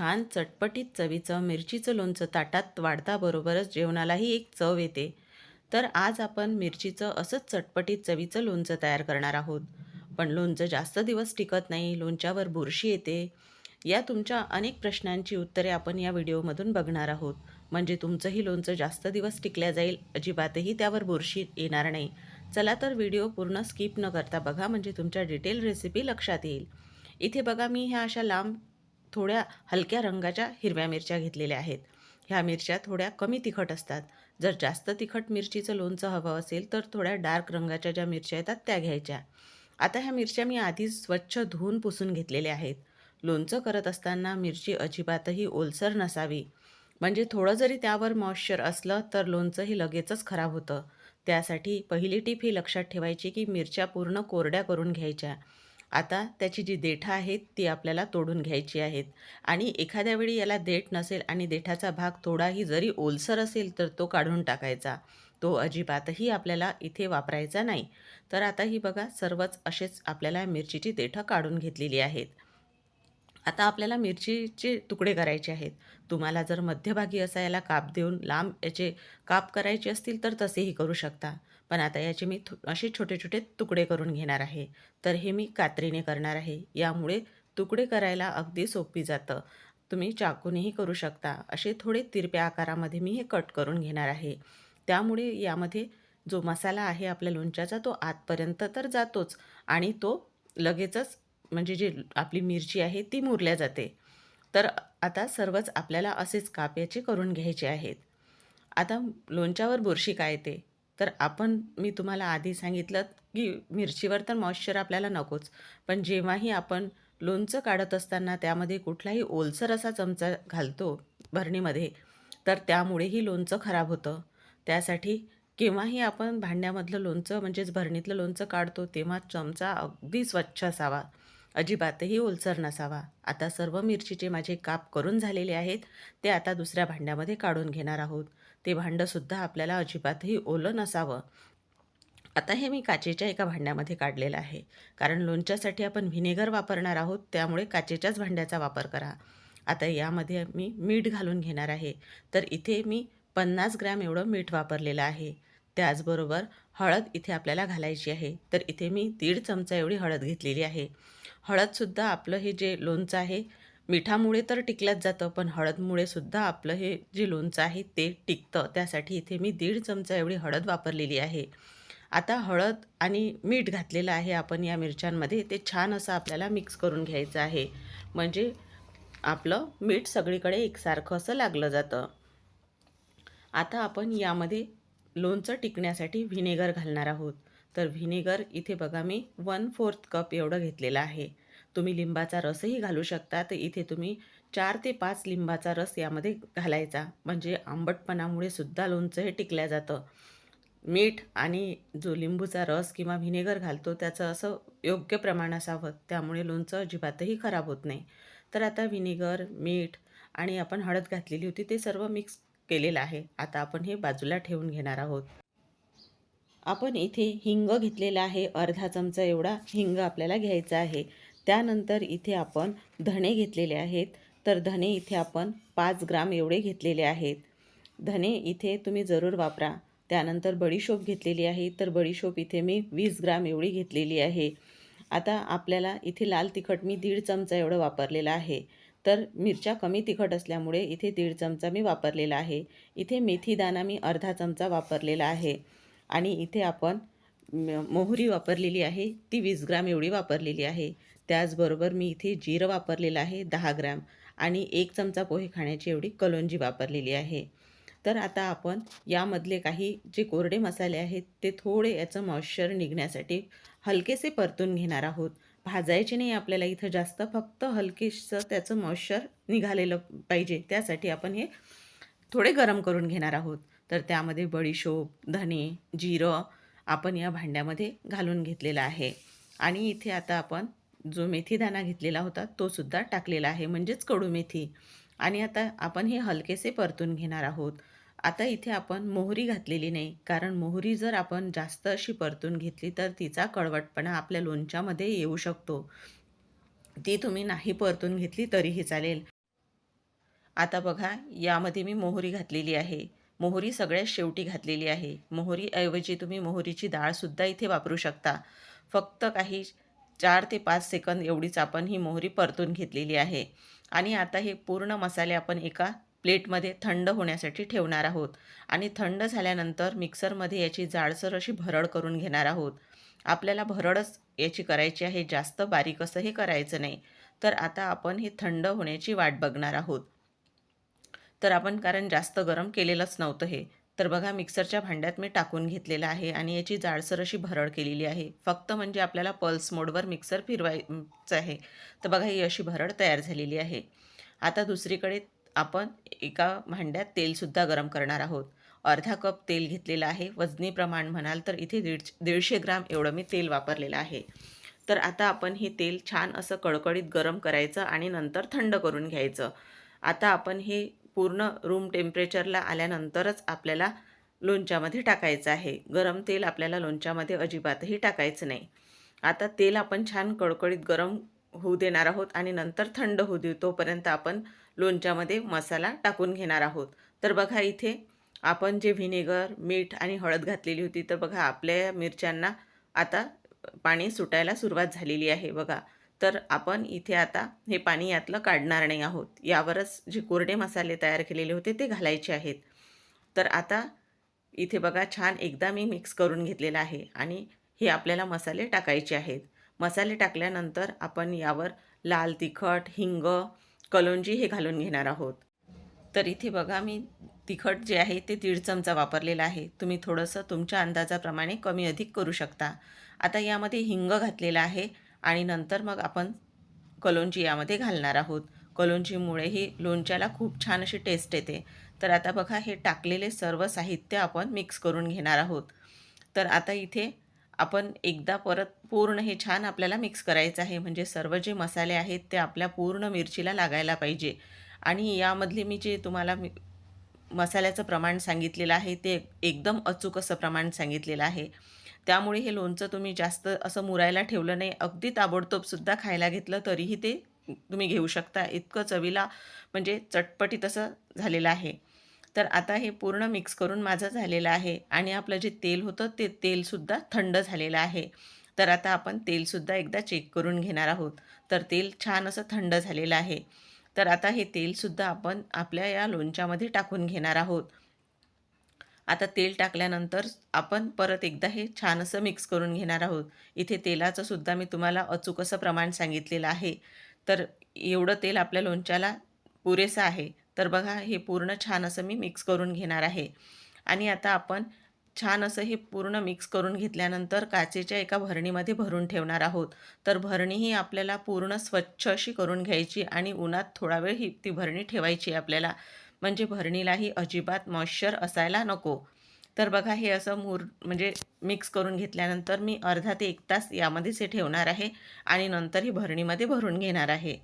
छान चटपटीत चवीचं मिरचीचं लोणचं ताटात वाढताबरोबरच जेवणालाही एक चव येते. तर आज आपण मिरचीचं असंच चटपटीत चवीचं लोणचं तयार करणार आहोत. पण लोणचं जास्त दिवस टिकत नाही लोणच्यावर बुरशी येते. या तुमच्या अनेक प्रश्नांची उत्तरे आपण या व्हिडिओमधून बघणार आहोत. म्हणजे तुमचंही लोणचं जास्त दिवस टिकल्या जाईल अजिबातही त्यावर बुरशी येणार नाही. चला तर व्हिडिओ पूर्ण स्किप न करता बघा म्हणजे तुमच्या डिटेल रेसिपी लक्षात येईल. इथे बघा मी ह्या अशा लांब थोड्या हलक्या रंगाच्या हिरव्या मिरच्या घेतलेल्या आहेत. ह्या मिरच्या थोड्या कमी तिखट असतात. जर जास्त तिखट मिरचीचं लोणचं हवं असेल तर थोड्या डार्क रंगाच्या ज्या मिरच्या येतात त्या घ्यायच्या. आता ह्या मिरच्या मी आधीच स्वच्छ धुवून पुसून घेतलेल्या आहेत. लोणचं करत असताना मिरची अजिबातही ओलसर नसावी. म्हणजे थोडं जरी त्यावर मॉइश्चर असलं तर लोणचंही लगेचच खराब होतं. त्यासाठी पहिली टीप ही लक्षात ठेवायची की मिरच्या पूर्ण कोरड्या करून घ्यायच्या. आता त्याची जी देठं आहेत ती आपल्याला तोडून घ्यायची आहेत. आणि एखाद्या वेळी याला देठ नसेल आणि देठाचा भाग थोडाही जरी ओलसर असेल तर तो काढून टाकायचा. तो अजिबातही आपल्याला इथे वापरायचा नाही. तर आता ही बघा सर्वच असेच आपल्याला मिरचीची देठं काढून घेतलेली आहेत. आता आपल्याला मिरचीचे तुकडे करायचे आहेत. तुम्हाला जर मध्यभागी असा याला काप देऊन लांब याचे काप करायचे असतील तर तसेही करू शकता. पण आता याचे मी असे छोटे छोटे तुकडे करून घेणार आहे. तर हे मी कात्रीने करणार आहे. यामुळे तुकडे करायला अगदी सोपी जातं. तुम्ही चाकूनेही करू शकता. असे थोडे तिरप्या आकारामध्ये मी हे कट करून घेणार आहे. त्यामुळे यामध्ये जो मसाला आहे आपल्या लोणच्याचा तो आतपर्यंत तर जातोच आणि तो लगेचच म्हणजे जी आपली मिरची आहे ती मुरल्या जाते. तर आता सर्वच आपल्याला असेच काप याचे करून घ्यायचे आहेत. आता लोणच्यावर बुरशी काय येते? तर आपण मी तुम्हाला आधी सांगितलं की मिरचीवर तर मॉइश्चर आपल्याला नकोच. पण जेव्हाही आपण लोणचं काढत असताना त्यामध्ये कुठलाही ओलसर असा चमचा घालतो भरणीमध्ये तर त्यामुळेही लोणचं खराब होतं. त्यासाठी केव्हाही आपण भांड्यामधलं लोणचं म्हणजेच भरणीतलं लोणचं काढतो तेव्हा चमचा अगदी स्वच्छ असावा. अजिबातही ओलसर नसावा. आता सर्व मिरचीचे माझे काप करून झालेले आहेत. ते आता दुसऱ्या भांड्यामध्ये काढून घेणार आहोत. ते भांडंसुद्धा आपल्याला अजिबातही ओलं नसावं. आता हे मी काचेच्या एका भांड्यामध्ये काढलेलं आहे. कारण लोणच्यासाठी आपण व्हिनेगर वापरणार आहोत त्यामुळे काचेच्याच भांड्याचा वापर करा. आता यामध्ये मी मीठ घालून घेणार आहे. तर इथे मी पन्नास ग्रॅम एवढं मीठ वापरलेलं आहे. त्याचबरोबर हळद इथे आपल्याला घालायची आहे. तर इथे मी दीड चमचा एवढी हळद घेतलेली आहे. हळदसुद्धा आपलं हे जे लोणचं आहे मिठामुळे तर टिकल्याच जातं पण हळदमुळे सुद्धा आपलं हे जे लोणचं आहे ते टिकतं. त्यासाठी इथे मी दीड चमचा एवढी हळद वापरलेली आहे. आता हळद आणि मीठ घातलेलं आहे आपण या मिरच्यांमध्ये. ते छान असं आपल्याला मिक्स करून घ्यायचं आहे. म्हणजे आपलं मीठ सगळीकडे एकसारखं असं लागलं जातं. आता आपण यामध्ये लोणचं टिकण्यासाठी व्हिनेगर घालणार आहोत. तर व्हिनेगर इथे बघा मी वन फोर्थ कप एवढं घेतलेलं आहे. तुम्ही लिंबाचा रसही घालू शकता. तर इथे तुम्ही चार ते पाच लिंबाचा रस यामध्ये घालायचा. म्हणजे आंबटपणामुळे सुद्धा लोणचं हे टिकल्या जातं. मीठ आणि जो लिंबूचा रस किंवा व्हिनेगर घालतो त्याचं असं योग्य प्रमाण असावं. त्यामुळे लोणचं अजिबातही खराब होत नाही. तर आता व्हिनेगर मीठ आणि आपण हळद घातलेली होती ते सर्व मिक्स केलेलं आहे. आता आपण हे बाजूला ठेवून घेणार आहोत. आपण इथे हिंग घेतलेला आहे. अर्धा चमचा एवढा हिंग आपल्याला घ्यायचा आहे. त्यानंतर इथे आपण धणे घेतलेले आहेत. तर धणे इथे आपण पाच ग्राम एवढे घेतलेले आहेत. धणे इथे तुम्ही जरूर वापरा. त्यानंतर बडीशोप घेतलेली आहे. तर बडीशोप इथे मी वीस ग्राम एवढी घेतलेली आहे. आता आपल्याला इथे लाल तिखट मी दीड चमचा एवढं वापरलेला आहे. तर मिरच्या कमी तिखट असल्यामुळे इथे दीड चमचा मी वापरलेला आहे. इथे मेथी दाणा मी अर्धा चमचा वापरलेला आहे. आणि इथे आपण मोहरी वापरलेली आहे. ती वीस ग्राम एवढी वापरलेली आहे. त्याचबरोबर मी इथे जिरं वापरलेलं आहे दहा ग्रॅम. आणि एक चमचा पोहे खाण्याची एवढी कलोंजी वापरलेली आहे. तर आता आपण यामधले काही जे कोरडे मसाले आहेत ते थोडे याचं मॉइश्चर निघण्यासाठी हलकेसे परतून घेणार आहोत. भाजायचे नाही आपल्याला इथं जास्त फक्त हलकेसं त्याचं मॉइश्चर निघालेलं पाहिजे. त्यासाठी आपण हे थोडे गरम करून घेणार आहोत. तर त्यामध्ये बडीशोप धने जिरं आपण या भांड्यामध्ये घालून घेतलेलं आहे. आणि इथे आता आपण जो मेथीदाणा घेतलेला होता तो सुद्धा टाकलेला आहे म्हणजेच कडू मेथी. आणि आता आपण हे हलकेसे परतून घेणार आहोत. आता इथे आपण मोहरी घातलेली नाही कारण मोहरी जर आपण जास्त अशी परतून घेतली तर तिचा कडवटपणा आपल्या लोणच्यामध्ये येऊ शकतो. ती तुम्ही नाही परतून घेतली तरीही चालेल. आता बघा यामध्ये मी मोहरी घातलेली आहे. मोहरी सगळ्यात शेवटी घातलेली आहे. मोहरीऐवजी तुम्ही मोहरीची डाळसुद्धा इथे वापरू शकता. फक्त काही चार ते पाच सेकंद एवढीच आपण ही मोहरी परतून घेतलेली आहे. आणि आता हे पूर्ण मसाले आपण एका प्लेटमध्ये थंड होण्यासाठी ठेवणार आहोत. आणि थंड झाल्यानंतर मिक्सरमध्ये याची जाडसर अशी भरड करून घेणार आहोत. आपल्याला भरडच याची करायची आहे जास्त बारीक असं हे करायचं नाही. तर आता आपण हे थंड होण्याची वाट बघणार आहोत. तर आपण कारण जास्त गरम केलेलंच नव्हतं हे. तर बघा मिक्सरच्या भांड्यात मी टाकून घेतलेलं आहे आणि याची जाडसर अशी भरड केलेली आहे. फक्त म्हणजे आपल्याला पल्स मोडवर मिक्सर फिरवायचं आहे. तर बघा ही अशी भरड तयार झालेली आहे. आता दुसरीकडे आपण एका भांड्यात तेलसुद्धा गरम करणार आहोत. अर्धा कप तेल घेतलेलं आहे. वजनी प्रमाण म्हणाल तर इथे दीड दीडशे ग्राम एवढं मी तेल वापरलेलं आहे. तर आता आपण हे तेल छान असं कडकडीत गरम करायचं आणि नंतर थंड करून घ्यायचं. आता आपण हे पूर्ण रूम टेम्परेचरला आल्यानंतरच आपल्याला लोणच्यामध्ये टाकायचं आहे. गरम तेल आपल्याला लोणच्यामध्ये अजिबातही टाकायचं नाही. आता तेल आपण छान कडकडीत गरम होऊ देणार आहोत आणि नंतर थंड होऊ देऊ तोपर्यंत आपण लोणच्यामध्ये मसाला टाकून घेणार आहोत. तर बघा इथे आपण जे व्हिनेगर मीठ आणि हळद घातलेली होती तर बघा आपल्या मिरच्यांना आता पाणी सुटायला सुरुवात झालेली आहे. बघा तर आपण इथे आता हे पाणी यातलं काढणार नाही आहोत. यावरच जे कोरडे मसाले तयार केलेले होते ते घालायचे आहेत. तर आता इथे बघा छान एकदा मी मिक्स करून घेतलेलं आहे आणि हे आपल्याला मसाले टाकायचे आहेत. मसाले टाकल्यानंतर आपण यावर लाल तिखट हिंग कलोंजी हे घालून घेणार आहोत. तर इथे बघा मी तिखट जे आहे ते दीड चमचा वापरलेला आहे. तुम्ही थोडंसं तुमच्या अंदाजाप्रमाणे कमी अधिक करू शकता. आता यामध्ये हिंग घातलेला आहे. आणि नंतर मग आपण कलोंजी यामध्ये घालणार आहोत. कलोंजीमुळेही लोणच्याला खूप छान अशी टेस्ट येते. तर आता बघा हे टाकलेले सर्व साहित्य आपण मिक्स करून घेणार आहोत. तर आता इथे आपण एकदा परत पूर्ण हे छान आपल्याला मिक्स करायचं आहे. म्हणजे सर्व जे मसाले आहेत ते आपल्या पूर्ण मिरचीला लागायला पाहिजे. आणि यामधले मी जे तुम्हाला मसाल्याचं प्रमाण सांगितलेलं आहे ते एकदम अचूक असं प्रमाण सांगितलेलं आहे. त्यामुळे हे लोणचं तुम्ही जास्त असं मुरायला ठेवलं नाही. अगदी ताबडतोबसुद्धा खायला घेतलं तरीही ते तुम्ही घेऊ शकता. इतकं चवीला म्हणजे चटपटीत असं झालेलं आहे. तर आता हे पूर्ण मिक्स करून माझं झालेलं आहे आणि आपलं जे तेल होतं ते तेलसुद्धा थंड झालेलं आहे. तर आता आपण तेलसुद्धा एकदा चेक करून घेणार आहोत. तर तेल छान असं थंड झालेलं आहे. तर आता हे तेलसुद्धा आपण आपल्या या लोणच्यामध्ये टाकून घेणार आहोत. आता तेल टाकल्यानंतर आपण परत एकदा हे छान असं मिक्स करून घेणार आहोत. इथे तेलाचं सुद्धा मी तुम्हाला अचूक असं प्रमाण सांगितलेलं आहे. तर एवढं तेल आपल्या लोणच्याला पुरेसं आहे. तर बघा हे पूर्ण छान असं मी मिक्स करून घेणार आहे. आणि आता आपण छान असं हे पूर्ण मिक्स करून घेतल्यानंतर काचेच्या एका भरणीमध्ये भरून ठेवणार आहोत. तर भरणी ही आपल्याला पूर्ण स्वच्छ अशी करून घ्यायची आणि उन्हात थोडा वेळ ही ती भरणी ठेवायची आपल्याला. म्हणजे भरणीलाही अजिबात मॉइश्चर असायला नको. तर बघा हे असं मूर म्हणजे मिक्स करून घेतल्यानंतर मी अर्धा ते एक तास यामध्येच हे ठेवणार आहे आणि नंतर ही भरणीमध्ये भरून घेणार आहे.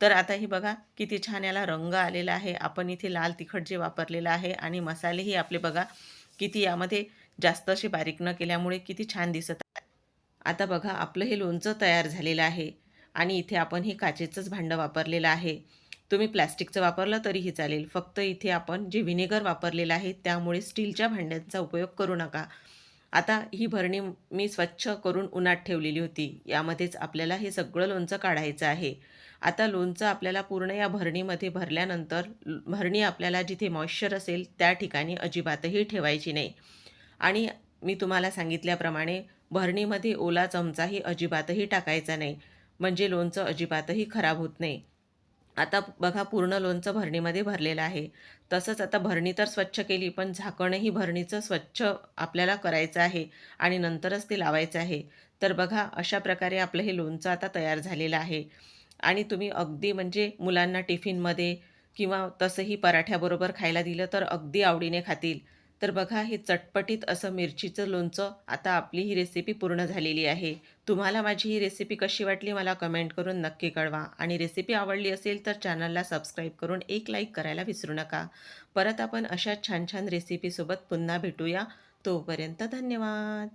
तर आता हे बघा किती छान याला रंग आलेला आहे. आपण इथे लाल तिखट जे वापरलेलं आहे आणि मसालेही आपले बघा किती यामध्ये जास्त असे बारीक न केल्यामुळे किती छान दिसत आहे. आता बघा आपलं हे लोणचं तयार झालेलं आहे आणि इथे आपण हे काचेचंच भांडं वापरलेलं आहे. तुम्ही प्लॅस्टिकचं वापरलं तरीही चालेल. फक्त इथे आपण जे व्हिनेगर वापरलेलं आहे त्यामुळे स्टीलच्या भांड्यांचा उपयोग करू नका. आता ही भरणी मी स्वच्छ करून उन्हात ठेवलेली होती. यामध्येच आपल्याला हे सगळं लोणचं काढायचं आहे. आता लोणचं आपल्याला पूर्ण या भरणीमध्ये भरल्यानंतर भरणी आपल्याला जिथे मॉइश्चर असेल त्या ठिकाणी अजिबातही ठेवायची नाही. आणि मी तुम्हाला सांगितल्याप्रमाणे भरणीमध्ये ओला चमचाही अजिबातही टाकायचा नाही. म्हणजे लोणचं अजिबातही खराब होत नाही. आता बघा पूर्ण लोणचं भरणीमध्ये भरलेलं आहे. तसंच आता भरणी तर स्वच्छ केली पण झाकणही भरणीचं स्वच्छ आपल्याला करायचं आहे आणि नंतरच ते लावायचं आहे. तर बघा अशा प्रकारे आपलं हे लोणचं आता तयार झालेलं आहे. आणि तुम्ही अगदी म्हणजे मुलांना टिफिनमध्ये किंवा तसंही पराठ्याबरोबर खायला दिलं तर अगदी आवडीने खातील. तर बघा हे चटपटीत असं मिरचीचं लोणचं आता आपली ही रेसिपी पूर्ण झालेली आहे. तुम्हाला माझी ही रेसिपी कशी वाटली मला कमेंट करून नक्की कळवा. आणि रेसिपी आवडली असेल तर चॅनलला सबस्क्राईब करून एक लाईक करायला विसरू नका. परत आपण अशा छान छान रेसिपीसोबत पुन्हा भेटूया. तोपर्यंत धन्यवाद.